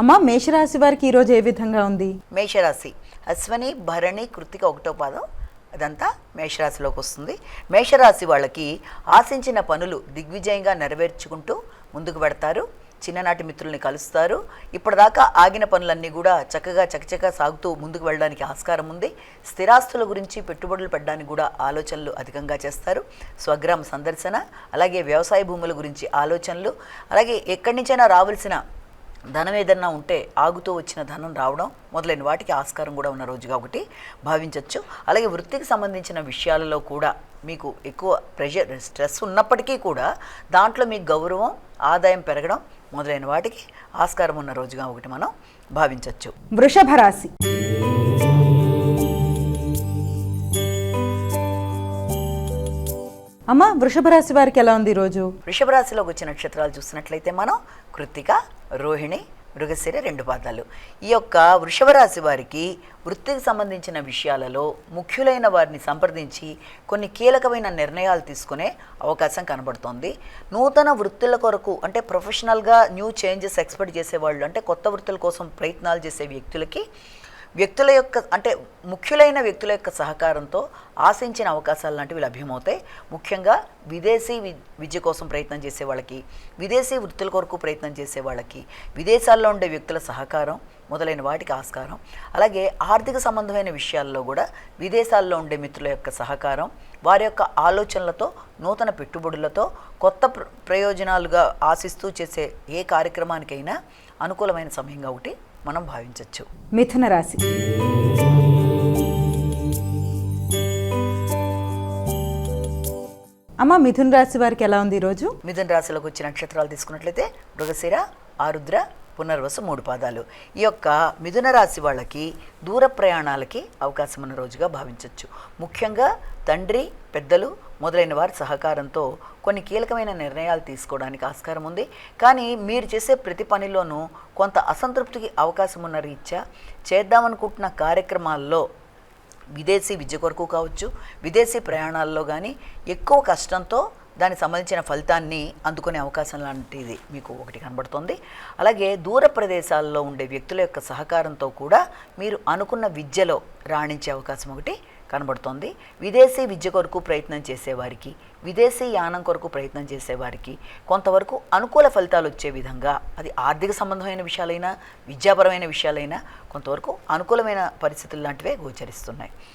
అమ్మ మేషరాశి వారికి ఈరోజు ఏ విధంగా ఉంది? మేషరాశి. అశ్వని భరణి కృతిక ఒకటో పాదం అదంతా మేషరాశిలోకి వస్తుంది. మేషరాశి వాళ్ళకి ఆశించిన పనులు దిగ్విజయంగా నెరవేర్చుకుంటూ ముందుకు పెడతారు చిన్ననాటి మిత్రుల్ని కలుస్తారు. ఇప్పటిదాకా ఆగిన పనులన్నీ కూడా చక్కగా చకచకా సాగుతూ ముందుకు వెళ్ళడానికి ఆస్కారం ఉంది. స్థిరాస్తుల గురించి పెట్టుబడులు పెట్టడానికి కూడా ఆలోచనలు అధికంగా చేస్తారు. స్వగ్రామ సందర్శన అలాగే వ్యవసాయ భూముల గురించి ఆలోచనలు అలాగే ఎక్కడి నుంచైనా రావాల్సిన ధనం ఏదన్నా ఉంటే ఆగుతూ వచ్చిన ధనం రావడం మొదలైన వాటికి ఆస్కారం కూడా ఉన్న రోజుగా ఒకటి భావించవచ్చు అలాగే వృత్తికి సంబంధించిన విషయాలలో కూడా మీకు ఎక్కువ ప్రెషర్ స్ట్రెస్ ఉన్నప్పటికీ కూడా దాంట్లో మీకు గౌరవం ఆదాయం పెరగడం మొదలైన వాటికి ఆస్కారం ఉన్న రోజుగా ఒకటి మనం భావించవచ్చు వృషభ రాశి. అమ్మ వృషభ రాశి వారికి ఎలా ఉంది ఈరోజు వృషభ రాశిలోకి వచ్చే నక్షత్రాలు చూసినట్లయితే మనం కృత్తిక రోహిణి మృగశిర రెండు పాదాలు. ఈ యొక్క వృషభ రాశి వారికి వృత్తికి సంబంధించిన విషయాలలో ముఖ్యులైన వారిని సంప్రదించి కొన్ని కీలకమైన నిర్ణయాలు తీసుకునే అవకాశం కనబడుతోంది. నూతన వృత్తుల కొరకు అంటే ప్రొఫెషనల్గా న్యూ చేంజెస్ ఎక్స్పెక్ట్ చేసేవాళ్ళు అంటే కొత్త వృత్తుల కోసం ప్రయత్నాలు చేసే వ్యక్తులకి వ్యక్తుల యొక్క అంటే ముఖ్యులైన వ్యక్తుల యొక్క సహకారంతో ఆశించిన అవకాశాలు లాంటివి లభ్యమవుతాయి. ముఖ్యంగా విదేశీ విద్య కోసం ప్రయత్నం చేసే వాళ్ళకి విదేశీ వృత్తుల కొరకు ప్రయత్నం చేసే వాళ్ళకి విదేశాల్లో ఉండే వ్యక్తుల సహకారం మొదలైన వాటికి ఆస్కారం. అలాగే ఆర్థిక సంబంధమైన విషయాల్లో కూడా విదేశాల్లో ఉండే మిత్రుల యొక్క సహకారం వారి యొక్క ఆలోచనలతో నూతన పెట్టుబడులతో కొత్త ప్ర- ప్రయోజనాలుగా ఆశిస్తూ చేసే ఏ కార్యక్రమానికైనా అనుకూలమైన సమయంగా ఒకటి మనం భావించవచ్చు మిథున రాశి. అమ్మ మిథున రాశి వారికి ఎలా ఉంది ఈరోజు? మిథున రాశిలోకి వచ్చే నక్షత్రాలు తీసుకున్నట్లయితే మృగశిర ఆరుద్ర పునర్వసు మూడు పాదాలు. ఈ యొక్క మిథున రాశి వాళ్ళకి దూర ప్రయాణాలకి అవకాశం ఉన్న రోజుగా భావించవచ్చు ముఖ్యంగా తండ్రి పెద్దలు మొదలైన వారి సహకారంతో కొన్ని కీలకమైన నిర్ణయాలు తీసుకోవడానికి ఆస్కారం ఉంది. కానీ మీరు చేసే ప్రతి పనిలోనూ కొంత అసంతృప్తికి అవకాశం ఉన్న రీత్యా చేద్దామనుకుంటున్న కార్యక్రమాల్లో విదేశీ విద్య కొరకు కావచ్చు విదేశీ ప్రయాణాల్లో కానీ ఎక్కువ కష్టంతో దానికి సంబంధించిన ఫలితాన్ని అందుకునే అవకాశం లాంటిది మీకు ఒకటి కనబడుతుంది. అలాగే దూర ప్రదేశాల్లో ఉండే వ్యక్తుల యొక్క సహకారంతో కూడా మీరు అనుకున్న విద్యలో రాణించే అవకాశం ఒకటి. కనబడుతోంది. విదేశీ విద్య కొరకు ప్రయత్నం చేసేవారికి విదేశీ యానం కొరకు ప్రయత్నం చేసేవారికి కొంతవరకు అనుకూల ఫలితాలు వచ్చే విధంగా అది ఆర్థిక సంబంధమైన విషయాలైనా విద్యాపరమైన విషయాలైనా కొంతవరకు అనుకూలమైన పరిస్థితులు లాంటివే గోచరిస్తున్నాయి.